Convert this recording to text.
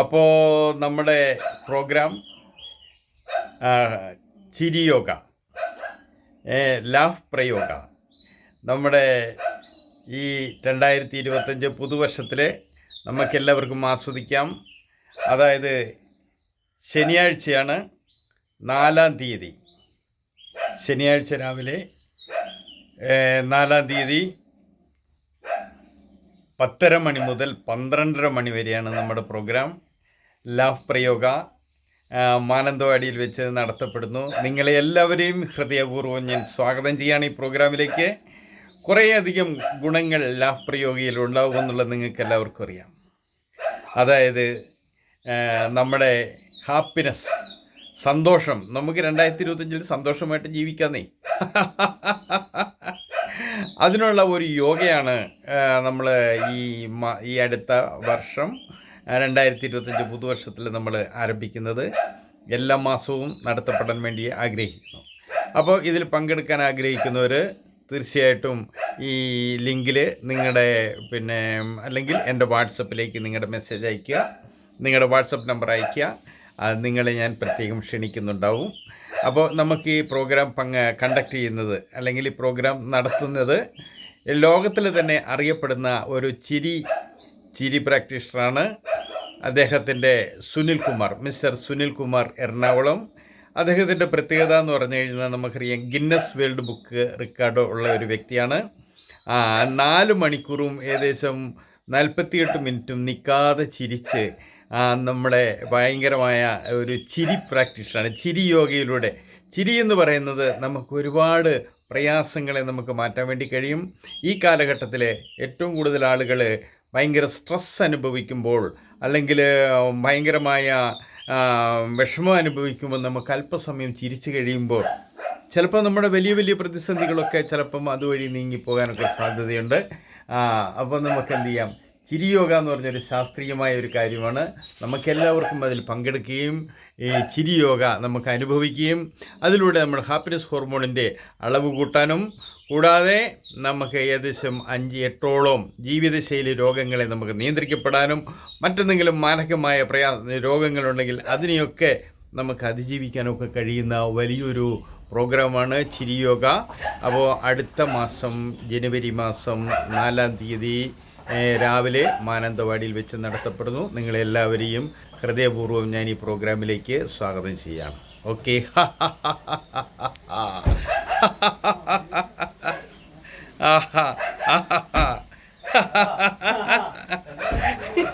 അപ്പോൾ നമ്മുടെ programme ചിരിയോഗ laugh പ്രയോഗ നമ്മുടെ ഈ രണ്ടായിരത്തി ഇരുപത്തഞ്ച് പുതുവർഷത്തിൽ നമുക്കെല്ലാവർക്കും ആസ്വദിക്കാം. അതായത് ശനിയാഴ്ചയാണ് നാലാം തീയതി. ശനിയാഴ്ച രാവിലെ നാലാം തീയതി പത്തര മണി മുതൽ പന്ത്രണ്ടര മണി വരെയാണ് നമ്മുടെ പ്രോഗ്രാം. ലാഫ് പ്രയോഗ മാനന്തവാടിയിൽ വെച്ച് നടത്തപ്പെടുന്നു. നിങ്ങളെ എല്ലാവരെയും ഹൃദയപൂർവം ഞാൻ സ്വാഗതം ചെയ്യുകയാണ് ഈ പ്രോഗ്രാമിലേക്ക്. കുറേയധികം ഗുണങ്ങൾ ലാഫ് പ്രയോഗിയിൽ ഉണ്ടാവുമെന്നുള്ളത് നിങ്ങൾക്ക് എല്ലാവർക്കും അറിയാം. അതായത് നമ്മുടെ ഹാപ്പിനെസ് സന്തോഷം. നമുക്ക് രണ്ടായിരത്തി ഇരുപത്തഞ്ചിൽ സന്തോഷമായിട്ട് ജീവിക്കാന്നേ. അതിനുള്ള ഒരു യോഗയാണ് നമ്മൾ ഈ ഈ അടുത്ത വർഷം രണ്ടായിരത്തി ഇരുപത്തഞ്ച് പുതുവർഷത്തിൽ നമ്മൾ ആരംഭിക്കുന്നത് എല്ലാ മാസവും നടത്തപ്പെടാൻ വേണ്ടി ആഗ്രഹിക്കുന്നു. അപ്പോൾ ഇതിൽ പങ്കെടുക്കാൻ ആഗ്രഹിക്കുന്നവർ തീർച്ചയായിട്ടും ഈ ലിങ്കിൽ നിങ്ങളുടെ പിന്നെ അല്ലെങ്കിൽ എന്റെ വാട്സപ്പിലേക്ക് നിങ്ങളുടെ മെസ്സേജ് അയയ്ക്കുക നിങ്ങളുടെ വാട്സപ്പ് നമ്പർ അയയ്ക്കുക നിങ്ങളെ ഞാൻ പ്രത്യേകം ക്ഷണിക്കുന്നുണ്ടാവും. അപ്പോൾ നമുക്ക് ഈ പ്രോഗ്രാം പങ്ക് കണ്ടക്ട് ചെയ്യുന്നത് അല്ലെങ്കിൽ ഈ പ്രോഗ്രാം നടത്തുന്നത് ലോകത്തിൽ തന്നെ അറിയപ്പെടുന്ന ഒരു ചിരി ചിരി പ്രാക്ടീഷണറാണ് അദ്ദേഹത്തിന്റെ സുനിൽ കുമാർ മിസ്റ്റർ സുനിൽ കുമാർ എറണാകുളം. അദ്ദേഹത്തിന്റെ പ്രത്യേകത എന്ന് പറഞ്ഞു കഴിഞ്ഞാൽ നമുക്കറിയാം ഗിന്നസ് വേൾഡ് ബുക്ക് റെക്കോർഡ് ഉള്ള ഒരു വ്യക്തിയാണ്. നാല് മണിക്കൂറും ഏകദേശം നാൽപ്പത്തിയെട്ട് മിനിറ്റും നിൽക്കാതെ ചിരിച്ച് ആ, നമ്മുടെ ഭയങ്കരമായ ഒരു ചിരി പ്രാക്ടീഷനാണ് ചിരി യോഗയിലൂടെ. ചിരി എന്ന് പറയുന്നത് നമുക്ക് ഒരുപാട് പ്രയാസങ്ങളെ നമുക്ക് മാറ്റാൻ വേണ്ടി കഴിയും. ഈ കാലഘട്ടത്തിൽ ഏറ്റവും കൂടുതൽ ആളുകൾ ഭയങ്കര സ്ട്രെസ് അനുഭവിക്കുമ്പോൾ അല്ലെങ്കിൽ ഭയങ്കരമായ വിഷമം അനുഭവിക്കുമ്പോൾ നമുക്ക് അല്പസമയം ചിരിച്ചു കഴിയുമ്പോൾ ചിലപ്പോൾ നമ്മുടെ വലിയ വലിയ പ്രതിസന്ധികളൊക്കെ ചിലപ്പം അതുവഴി നീങ്ങിപ്പോകാനൊക്കെ സാധ്യതയുണ്ട്. അപ്പോൾ നമുക്ക് എന്ത് ചെയ്യാം? ചിരിയോഗ എന്ന് പറഞ്ഞൊരു ശാസ്ത്രീയമായ ഒരു കാര്യമാണ്. നമുക്കെല്ലാവർക്കും അതിൽ പങ്കെടുക്കുകയും ഈ ചിരിയോഗ നമുക്ക് അനുഭവിക്കുകയും അതിലൂടെ നമ്മുടെ ഹാപ്പിനെസ് ഹോർമോണിന്റെ അളവ് കൂട്ടാനും കൂടാതെ നമുക്ക് ഏകദേശം അഞ്ച് എട്ടോളം ജീവിതശൈലി രോഗങ്ങളെ നമുക്ക് നിയന്ത്രിക്കപ്പെടാനും മറ്റെന്തെങ്കിലും മാനകമായ പ്രയാ രോഗങ്ങളുണ്ടെങ്കിൽ അതിനെയൊക്കെ നമുക്ക് അതിജീവിക്കാനൊക്കെ കഴിയുന്ന വലിയൊരു പ്രോഗ്രാമാണ് ചിരിയോഗ. അപ്പോൾ അടുത്ത മാസം ജനുവരി മാസം നാലാം തീയതി രാവിലെ മാനന്തവാടിയിൽ വെച്ച് നടത്തപ്പെടുന്നു. നിങ്ങളെല്ലാവരെയും ഹൃദയപൂർവം ഞാൻ ഈ പ്രോഗ്രാമിലേക്ക് സ്വാഗതം ചെയ്യാം. ഓക്കെ.